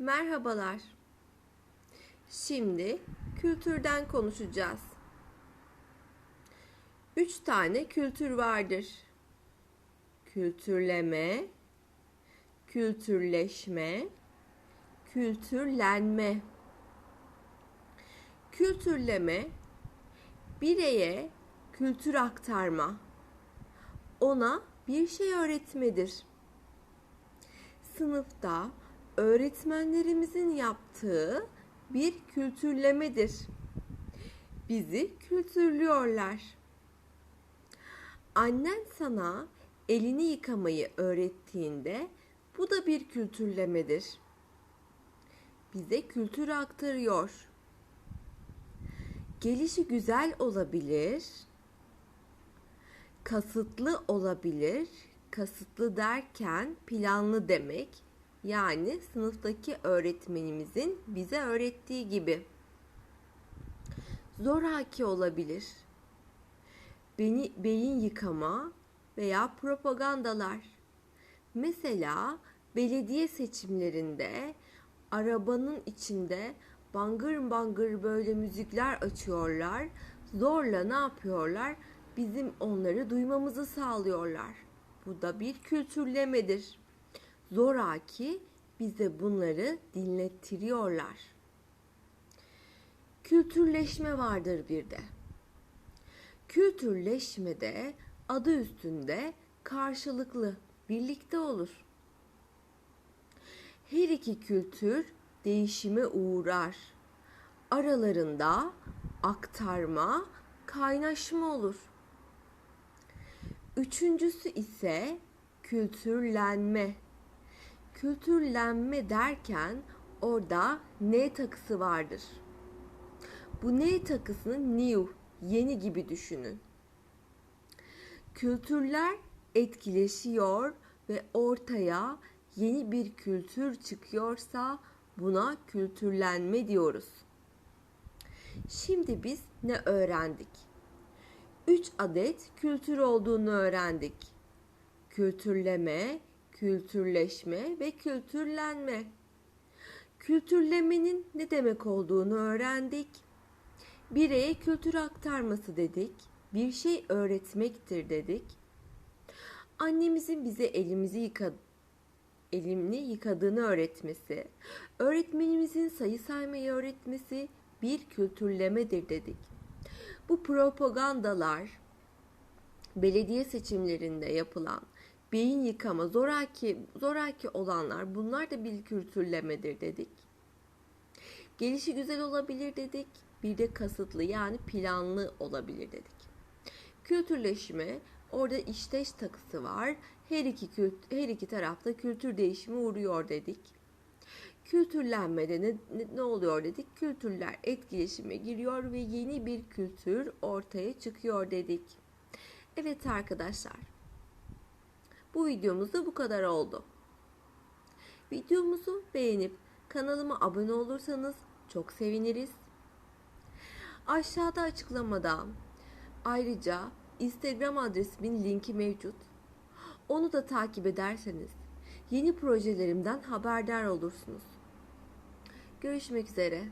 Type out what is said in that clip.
Merhabalar. Şimdi kültürden konuşacağız. Üç tane kültür vardır. Kültürleme, kültürleşme, kültürlenme. Kültürleme bireye kültür aktarma. Ona bir şey öğretmedir. Sınıfta öğretmenlerimizin yaptığı bir kültürlemedir. Bizi kültürlüyorlar. Annen sana elini yıkamayı öğrettiğinde bu da bir kültürlemedir. Bize kültür aktarıyor. Gelişi güzel olabilir, kasıtlı olabilir. Kasıtlı derken planlı demek. Yani sınıftaki öğretmenimizin bize öğrettiği gibi. Zoraki olabilir. Beni beyin yıkama veya propagandalar. Mesela belediye seçimlerinde arabanın içinde bangır bangır böyle müzikler açıyorlar. Zorla ne yapıyorlar? Bizim onları duymamızı sağlıyorlar. Bu da bir kültürlemedir. Zoraki bize bunları dinlettiriyorlar. Kültürleşme vardır bir de. Kültürleşmede adı üstünde karşılıklı, birlikte olur. Her iki kültür değişime uğrar. Aralarında aktarma, kaynaşma olur. Üçüncüsü ise kültürlenme. Kültürlenme derken orada ne takısı vardır. Bu ne takısını new, yeni gibi düşünün. Kültürler etkileşiyor ve ortaya yeni bir kültür çıkıyorsa buna kültürlenme diyoruz. Şimdi biz ne öğrendik? 3 adet kültür olduğunu öğrendik. Kültürleme, kültürleşme ve kültürlenme. Kültürlemenin ne demek olduğunu öğrendik. Bireye kültür aktarması dedik. Bir şey öğretmektir dedik. Annemizin bize elimizi yıka, elini yıkadığını öğretmesi, öğretmenimizin sayı saymayı öğretmesi bir kültürlemedir dedik. Bu propagandalar belediye seçimlerinde yapılan beyin yıkama, zoraki, zoraki olanlar bunlar da bir kültürlemedir dedik. Gelişi güzel olabilir dedik. Bir de kasıtlı yani planlı olabilir dedik. Kültürleşme orada işteş takısı var. Her iki kült, her iki tarafta kültür değişimi uğruyor dedik. Kültürlenmede ne, ne, oluyor dedik? Kültürler etkileşime giriyor ve yeni bir kültür ortaya çıkıyor dedik. Evet arkadaşlar. Bu videomuzda bu kadar oldu. Videomuzu beğenip kanalıma abone olursanız çok seviniriz. Aşağıda açıklamada ayrıca Instagram adresimin linki mevcut. Onu da takip ederseniz yeni projelerimden haberdar olursunuz. Görüşmek üzere.